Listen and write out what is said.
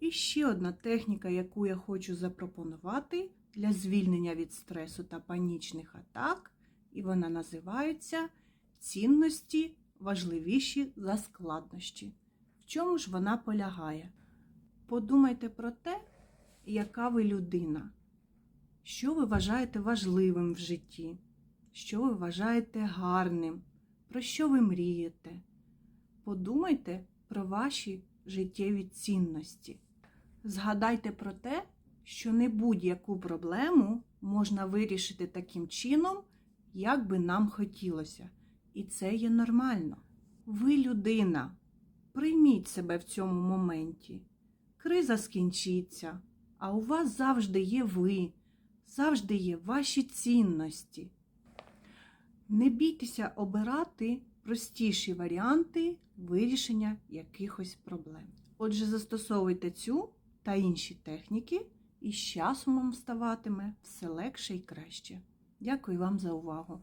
І ще одна техніка, яку я хочу запропонувати для звільнення від стресу та панічних атак, і вона називається цінності важливіші за складнощі. В чому ж вона полягає? Подумайте про те, яка ви людина, що ви вважаєте важливим в житті, що ви вважаєте гарним, про що ви мрієте. Подумайте про ваші життєві цінності. Згадайте про те, що не будь-яку проблему можна вирішити таким чином, як би нам хотілося. І це є нормально. Ви людина. Прийміть себе в цьому моменті. Криза скінчиться, а у вас завжди є ви, завжди є ваші цінності. Не бійтеся обирати простіші варіанти вирішення якихось проблем. Отже, застосовуйте цю та інші техніки, і з часом вам ставатиме все легше і краще. Дякую вам за увагу!